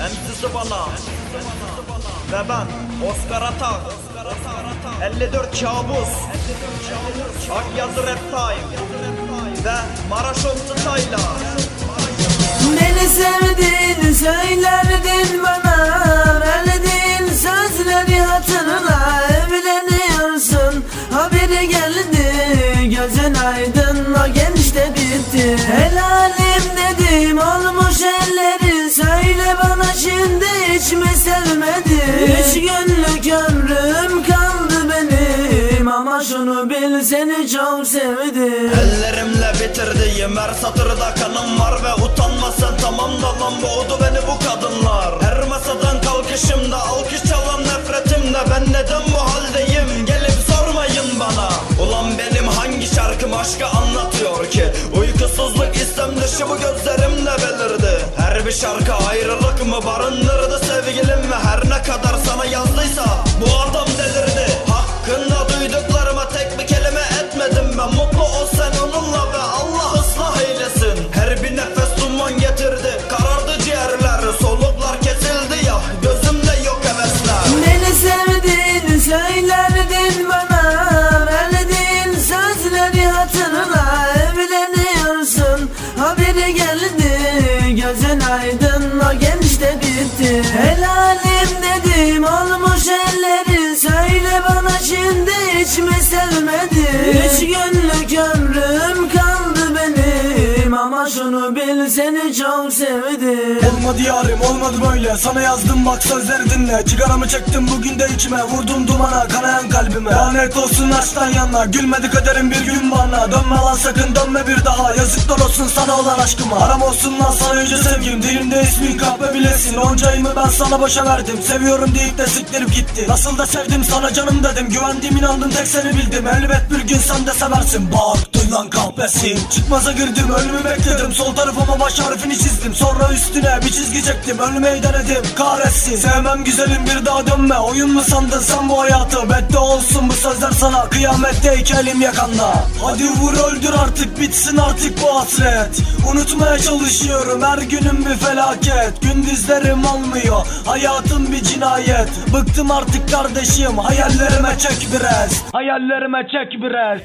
Emsisi bana Ve ben Oscar Atak. 54 kabus. Ak yazı rap time. Ve Maraşon Tıtayla Beni sevdiğini söylerdin bana. Verdiğin sözleri hatırla Evleniyorsun. Haberi geldi Gözün aydın o gençte bitti. Helalim dedim olmuş elleri Üç günlük ömrüm kaldı benim Ama şunu bil seni çok sevdim. Ellerimle bitirdiğim her satırda kanım var Ve utanma sen tamam da lan boğdu beni bu kadınlar. Her masadan kalkışımda alkış çalan nefretimde Ben neden bu haldeyim? Gelip sormayın bana. Ulan benim hangi şarkım aşkı anlatıyor ki? Uykusuzluk istem dışı bu gözlerimle belirdi Her bir şarkı ayrılık mı? Barındırdı sevgilim Ve her ne kadar sana yazdıysa bu adam delirdi. Hakkında duyduklarıma tek bir kelime etmedim ben. Mutlu ol sen onunla ve Allah ıslah eylesin. Her bir nefes duman getirdi Karardı ciğerler. Soluklar kesildi ya Gözümde yok hevesler. Beni sevdiğini söylerdin bana. Verdiğin sözleri hatırla Evleniyorsun. Haberi geldi Gözün aydın o gençte bitti. Helalim dedim olmuş şunu bil seni çok sevdim. Olmadı yarim olmadı böyle. Sana yazdım bak sözleri dinle. Cigaramı çektim bugün de içime. Vurdum dumana kanayan kalbime. Lanet olsun açtan yana Gülmedi kaderim bir gün bana. Dönme lan sakın dönme bir daha. Yazıklar olsun sana olan aşkıma. Aram olsun lan sana yüce sevgim. Dilimde ismin kahve bilesin. Oncayımı ben sana boşa verdim. Seviyorum deyip de siktirip gitti. Nasıl da sevdim sana canım dedim. Güvendim inandım tek seni bildim. Elbet bir gün sen de seversin. Bak lan kahpesin Çıkmaza girdim ölümü bekledim. Sol tarafıma baş harfini çizdim. Sonra üstüne bir çizgi çektim. Ölmeyi denedim. Kahretsin. Sevmem güzelim bir daha dönme. Oyun mu sandın sen bu hayatı? Bette olsun bu sözler sana. Kıyamette iki elim yakanda. Hadi vur öldür artık. Bitsin artık bu hasret. Unutmaya çalışıyorum. Her günüm bir felaket. Gündüzlerim olmuyor Hayatım bir cinayet. Bıktım artık kardeşim. Hayallerime çek biraz Hayallerime çek biraz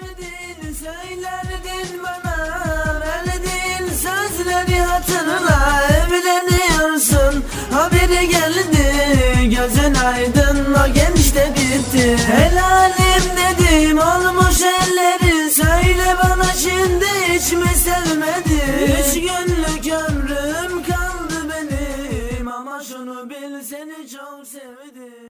Sevdiğini söylerdin bana Verdiğin sözleri hatırla Evleniyorsun. Haberi geldi Gözün aydın o gençte bitti. Helalim dedim olmuş elleri Söyle bana şimdi hiç mi sevmedin? Üç günlük ömrüm kaldı benim Ama şunu bil seni çok sevdim